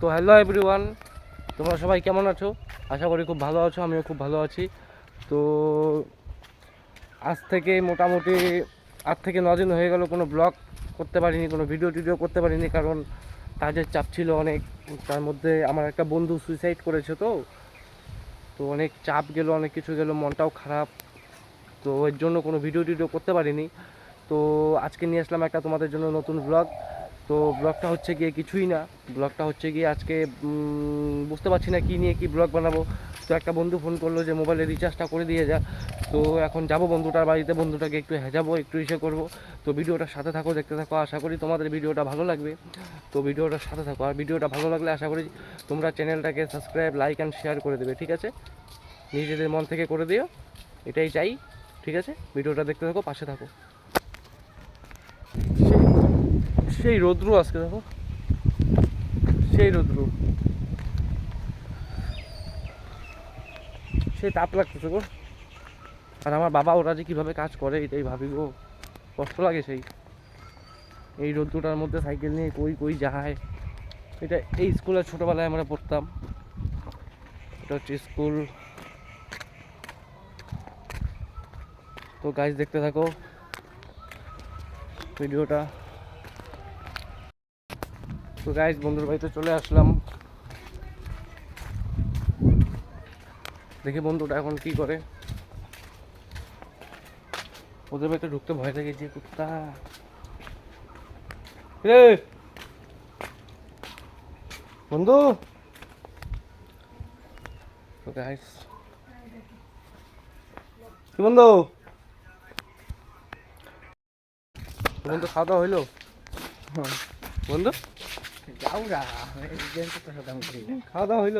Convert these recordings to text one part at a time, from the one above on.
তো hello everyone তোমরা সবাই কেমন আছো? আশা করি খুব ভালো আছো, আমিও খুব ভালো আছি। তো আজ থেকে মোটামুটি আট থেকে ন দিন হয়ে গেল, কোনো ব্লগ করতে পারিনি, কোনো ভিডিও টিডিও করতে পারিনি, কারণ কাজের চাপ ছিল অনেক। তার মধ্যে আমার একটা বন্ধু সুইসাইড করেছে তো। তো অনেক চাপ গেল, অনেক কিছু গেল, মনটাও খারাপ। তো এর জন্য কোনো ভিডিও টিডিও করতে পারিনি। তো আজকে নিয়ে আসলাম একটা তোমাদের জন্য নতুন ব্লগ তো ব্লগটা হচ্ছে গিয়ে কিছুই না। ব্লগটা হচ্ছে গিয়ে আজকে বুঝতে পারছি না কী নিয়ে কী ব্লগ বানাবো। তো একটা বন্ধু ফোন করল যে মোবাইলে রিচার্জটা করে দিয়ে যা। তো এখন যাব বন্ধুটার বাড়িতে, বন্ধুটাকে একটু হেজাবো একটু ইসে করব। তো ভিডিওটার সাথে থাকো, দেখতে থাকো, আশা করি তোমাদের ভিডিওটা ভালো লাগবে। তো ভিডিওটার সাথে থাকো, আর ভিডিওটা ভালো লাগলে আশা করি তোমরা চ্যানেলটাকে সাবস্ক্রাইব লাইক অ্যান্ড শেয়ার করে দেবে, ঠিক আছে? নিজেদের মন থেকে করে দিও, এটাই চাই, ঠিক আছে? ভিডিওটা দেখতে থাকো, পাশে থাকো। সেই- রৌদ্রু আজকে দেখো। সেই রৌদ্রু সেই তাপ লাগতেছে গো। আর আমার বাবা ওরা যে কীভাবে কাজ করে, এটাই ভাবি গো কষ্ট লাগে সেই। এই রৌদ্রটার মধ্যে সাইকেল নিয়ে কই কই যায়? এটা এই স্কুলে ছোটোবেলায় আমরা পড়তাম। এটা হচ্ছে স্কুল। তো গাছ দেখতে থাকো। ভিডিওটা। তো গাইজ বন্ধুর বাড়িতে চলে আসলাম। দেখি বন্ধুটা এখন কি করে। ওদের বাড়িতে ঢুকতে ভয় লাগে যে কুত্তা। রে বন্ধু? তো গাইজ কি বন্ধু? বন্ধু খাওয়া দাওয়া হইল? বন্ধু? খাওয়া দাওয়া হইল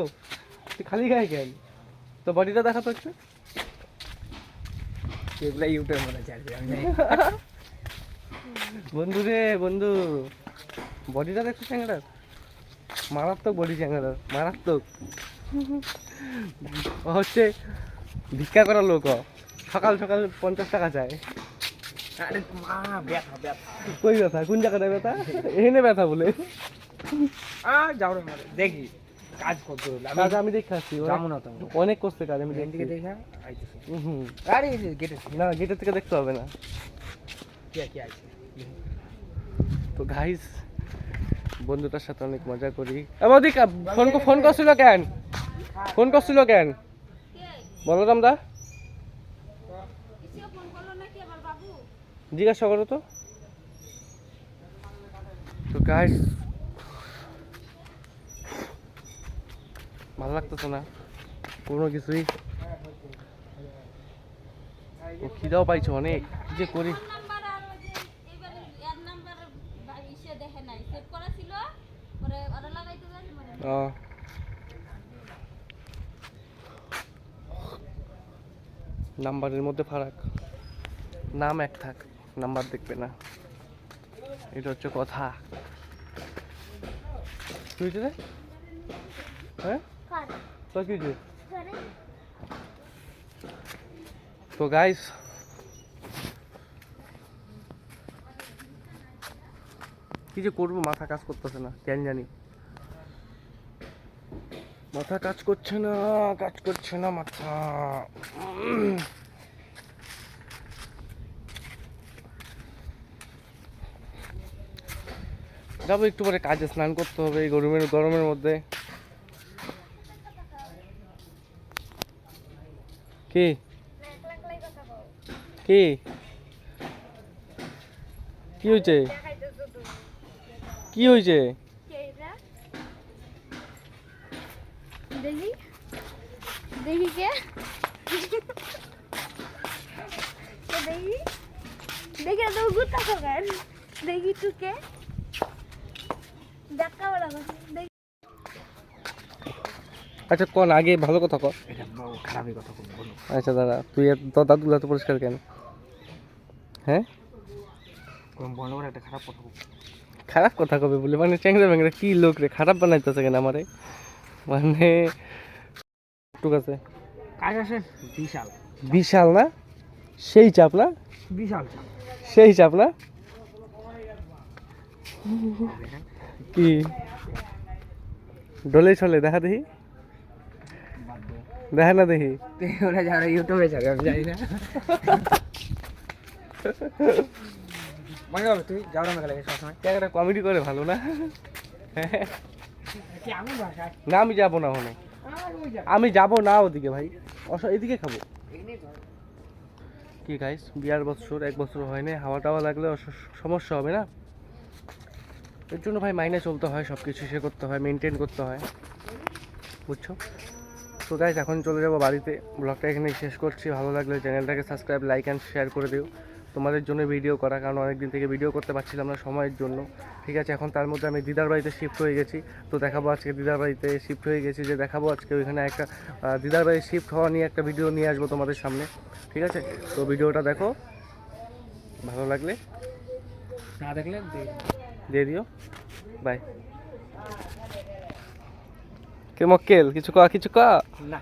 তুই খালি খাই কেন? তো বডিটা দেখা তো একটু। এগুলো ইউটিউবের মধ্যে চাইবে আমি বন্ধু রে বন্ধু। বডিটা দেখছ চ্যাংড়ার মারাত্মক বডি চ্যাংড়ার মারাত্মক। হচ্ছে ভিক্ষা করার লোক সকাল সকাল পঞ্চাশ টাকা চায়। আরে মা ব্যথা ব্যথা। কই ব্যথা? কোন জায়গাটায় ব্যথা? এখানে ব্যথা বলে। আ যাও রে মারে দেখি কাজ করতে হলো। আমি কাজ আমি দেখে আসছি যাব না তো। অনেক করতে কাজ আমি দেখছি। দেখা আইতেছি। হুম আরে গেটে না গেটের থেকে দেখতে হবে না। কি কি আছে? তো গাইস বন্ধুটার সাথে অনেক মজা করি। আমাদের ফোন ফোন করছিল কেন? ফোন করছিল কেন? বলরাম দা জিজ্ঞাসা করো তো। তো গাইস ভালো লাগতেছে না। কোনো কিছুই। ও খিদাও পাইছো অনেক। কি যে করি? নাম্বারের মধ্যে ফারাক। নাম এক থাক, নাম্বার দেখবে না। এটা হচ্ছে কথা। হ্যাঁ? তো কি হয়েছে তো গাইস কি যে করব? মাথা কাজ করতেছে না, কেন জানি। মাথা কাজ করছে না, কাজ করছে না মাথা। যাব একটু পরে কাজে স্নান করতে হবে এই গরমের গরমের মধ্যে। কি? কি? কি হয়েছে কি হয়েছে দেখি। দেখি কে? দেখি? দেখি দেখা বলা দেখি। আচ্ছা কোন আগে ভালো কথা কর খারাপই কথা আচ্ছা দাদা তুই এত তো দাদুগুলো এত পরিষ্কার কেন? হ্যাঁ? বড় বড় একটা খারাপ কথা খারাপ কথা কবে বলে মানে চ্যাংরা ব্যাংরা কি লোক রে? খারাপ বানাইতেছে কেন আমারে? মানে টুক আছে। কাজ আছে? বিশাল। বিশাল না? সেই চাপ না? বিশাল সেই চাপ না? কি? ডলে চলে দেখা দেখি। দেখা না দেখি। তুই ওরা যারা ইউটিউবে যাবে আমি জানি না। মনে হবে তুই যাও না লাগে সবসময়। জায়গাটা কমেডি করে ভালো না? না আমি যাব না ওখানে। আমি যাব না ওদিকে ভাই। অস এদিকে খাব। কি গাইস বিয়ার বছর এক বছর হয়নি হাওয়া টাওয়া লাগলে সমস্যা হবে না? এর জন্য ভাই মাইনে চলতে হয় সব কিছু সে করতে হয় মেনটেন করতে হয়। বুঝছ? তো গাইস এখন চলে যাব বাড়িতে। ব্লগটা এখানে শেষ করছি। ভালো লাগলে চ্যানেলটাকে সাবস্ক্রাইব লাইক অ্যান্ড শেয়ার করে দিও। তোমাদের জন্য ভিডিও করা কারণ অনেকদিন থেকে ভিডিও করতে পারছিলাম না সময়ের জন্য। ঠিক আছে এখন তার মধ্যে আমি দিদার বাড়িতে শিফট হয়ে গেছি। তো দেখাবো আজকে দিদার বাড়িতে শিফট হয়ে গেছি যে দেখাবো আজকে ওইখানে একটা দিদার বাড়ি শিফট হওয়া নিয়ে একটা ভিডিও নিয়ে আসব তোমাদের সামনে। ঠিক আছে? তো ভিডিওটা দেখো। ভালো লাগলে? না দেখলে দিয়ে দিও। বাই কে মক্কেল কিছু কা কিছু কা? না।